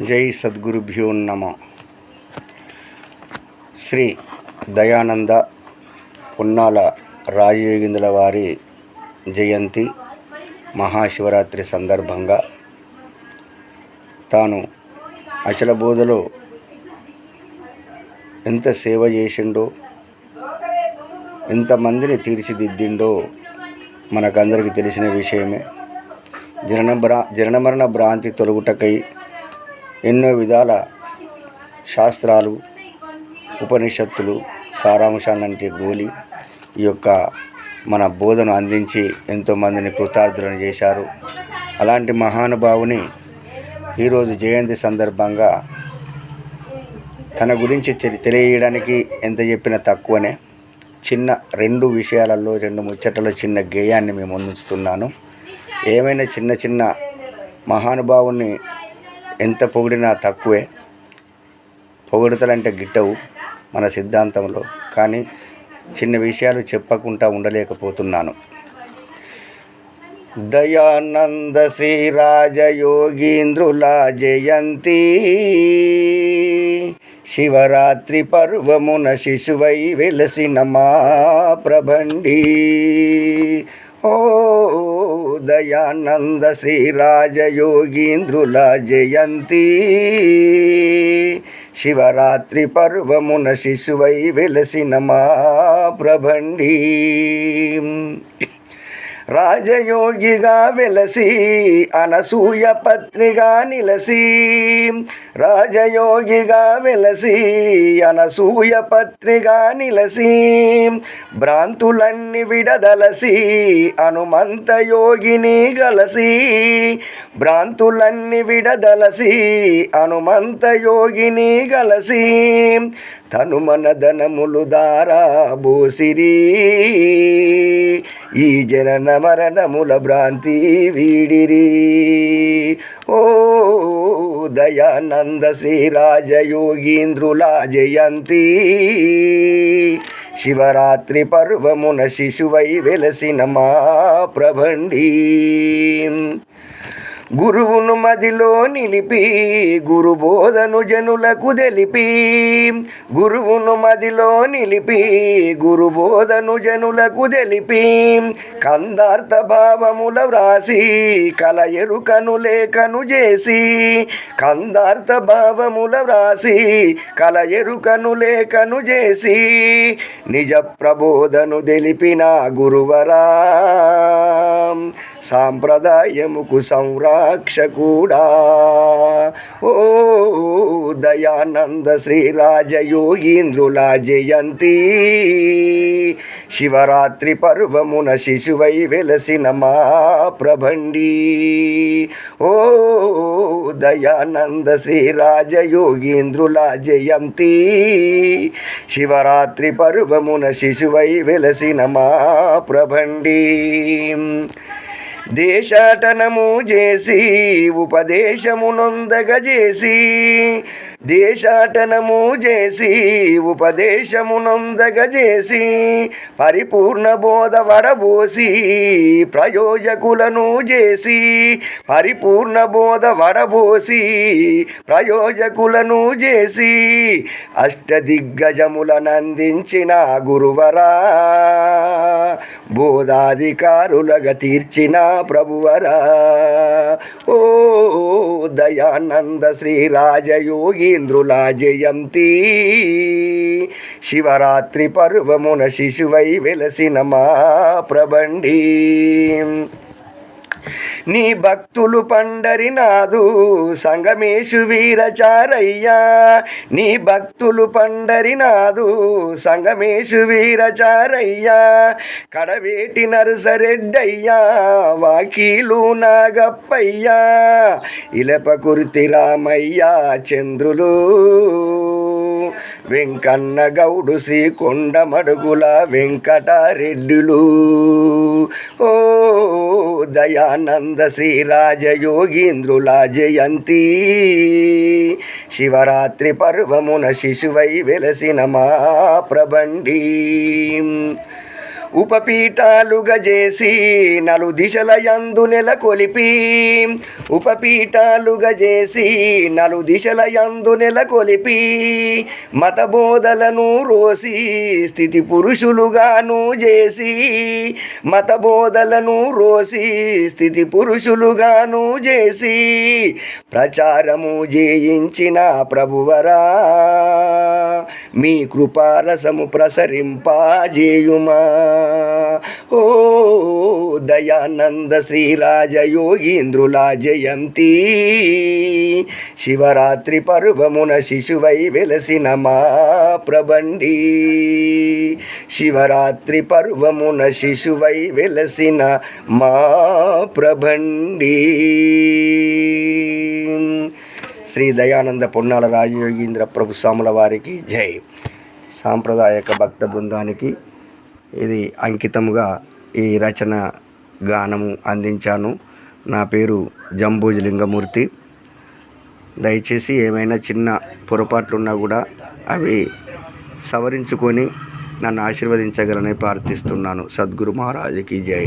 జై సద్గురుభ్యో నమ. శ్రీ దయానంద పున్నాల రాజయోగిందుల వారి జయంతి మహాశివరాత్రి సందర్భంగా. తాను అచల బోధలో ఎంత సేవ చేసిండో ఎంతమందిని తీర్చిదిద్దిండో మనకందరికీ తెలిసిన విషయమే. జనన భ్రా జననమరణ భ్రాంతి తొలగుటకై ఎన్నో విధాల శాస్త్రాలు ఉపనిషత్తులు సారాంశాన్నంటి గోలి ఈ యొక్క మన బోధను అందించి ఎంతోమందిని కృతార్థులను చేశారు. అలాంటి మహానుభావుని ఈరోజు జయంతి సందర్భంగా తన గురించి తెలి- తెలియడానికి ఎంత చెప్పినా తక్కువనే. చిన్న రెండు విషయాలలో రెండు ముచ్చటలో చిన్న గేయాన్ని మేము ముందుస్తున్నాను ఏమైనా చిన్న చిన్న మహానుభావుని ఎంత పొగిడినా తక్కువే. పొగడతలంటే గిట్టవు మన సిద్ధాంతంలో. కానీ చిన్న విషయాలు చెప్పకుండా ఉండలేకపోతున్నాను. దయానంద శ్రీరాజయోగీంద్రుల జయంతి. శివరాత్రి పర్వమున శిశువై వెలసిన మా ప్రభండి ఓ దయానంద శ్రీరాజయోగీంద్రుల జయంతి. శివరాత్రి పర్వమున శిశువై వెలసిన మా ప్రభండీ. రాజయోగిగా వెలసి అనసూయ పత్నిగా నిలసి. రాజయోగిగా వెలసి అనసూయ పత్నిగా నిలసి. భ్రాంతులన్నీ విడదలసి హనుమంత యోగిని గలసి. భ్రాంతులన్నీ విడదలసి హనుమంత యోగిని గలసి. తను మన ధనములు దారా భూసిరీ. ఈ జనన మరణముల భ్రాంతి వీడిరి. ఓ దయానంద శ్రీరాజయోగీంద్రులా జయంతి. శివరాత్రి పర్వమున శిశువై వెలసిన మా ప్రభండి. గురువును మదిలో నిలిపి గురుబోధను జనులకు తెలిపి. గురువును మదిలో నిలిపి గురుబోధను జనులకు తెలిపి. కందార్థ భావముల వ్రాసి కల ఎరుకను లేఖను చేసి. కందార్థ భావముల వ్రాసి కల ఎరుకను లేఖను చేసి. నిజ ప్రబోధను తెలిపిన గురువరా. సాంప్రదాయముకు సంరక్షకుడా. ఓ దయానంద శ్రీరాజయోగీంద్రుల జయంతి. శివరాత్రి పర్వమున శిశువై వెలసిన మా ప్రభండి. ఓ దయానంద శ్రీరాజయోగీంద్రుల జయంతి. శివరాత్రి పర్వమున శిశువై వెలసిన మా ప్రభండి. దేశాటనము చేసి ఉపదేశము నొందగజేసి దేశాటనము చేసి ఉపదేశము నొందగజేసి పరిపూర్ణ బోధ వడబోసి ప్రయోజకులను చేసి పరిపూర్ణ బోధ వడబోసి ప్రయోజకులను చేసి అష్టదిగ్గజములనందించిన గురువరా బోధాధికారులగా తీర్చిన ప్రభువరా. ఓ దయానంద ఇంద్రులా జయంతి శివరాత్రి పర్వమున శిశువై వెలసిన మా ప్రభండి నీ భక్తులు పండరినాదు సంగమేశు వీరచారయ్యా. నీ భక్తులు పండరినాదు సంగమేశు వీరచారయ్యా. కడవేటి నరసరెడ్డయ్యా వాకీలు నాగప్పయ్యా. ఇలపకుర్తి రామయ్యా చంద్రులు. వెంకన్న గౌడు శ్రీకొండ మడుగుల వెంకటారెడ్డిలు. ఓ దయానంద శ్రీ రాజయోగీంద్రుల జయంతి. శివరాత్రి పర్వమున శిశువై వెలసిన మా ప్రభండి ఉపపీఠాలుగా చేసి నలు దిశల యందు నెల కొలిపి. ఉపపీఠాలుగా చేసి నలు దిశల యందు నెల కొలిపి. మతబోధలను రోసి స్థితి పురుషులుగాను చేసి. మతబోధలను రోసి స్థితి పురుషులుగాను చేసి. ప్రచారము జయించిన ప్రభువరా మీ కృపారసము ప్రసరింపాజేయుమా. ఓ దయానంద శ్రీరాజయోగీంద్రుల జయంతి. శివరాత్రి పర్వమున శిశువై వెలసిన మా ప్రబండి శివరాత్రి పర్వమున శిశువై వెలసిన మా ప్రబండి శ్రీ దయానంద పొన్నాల రాజయోగీంద్ర ప్రభు స్వాముల వారికి జై. సాంప్రదాయక భక్త బృందానికి ఇది అంకితముగా ఈ రచన గానము అందించాను. నా పేరు జంబూజలింగమూర్తి దయచేసి ఏమైనా చిన్న పొరపాట్లున్నా కూడా అవి సవరించుకొని నన్ను ఆశీర్వదించగలని ప్రార్థిస్తున్నాను. సద్గురు మహారాజుకి జై.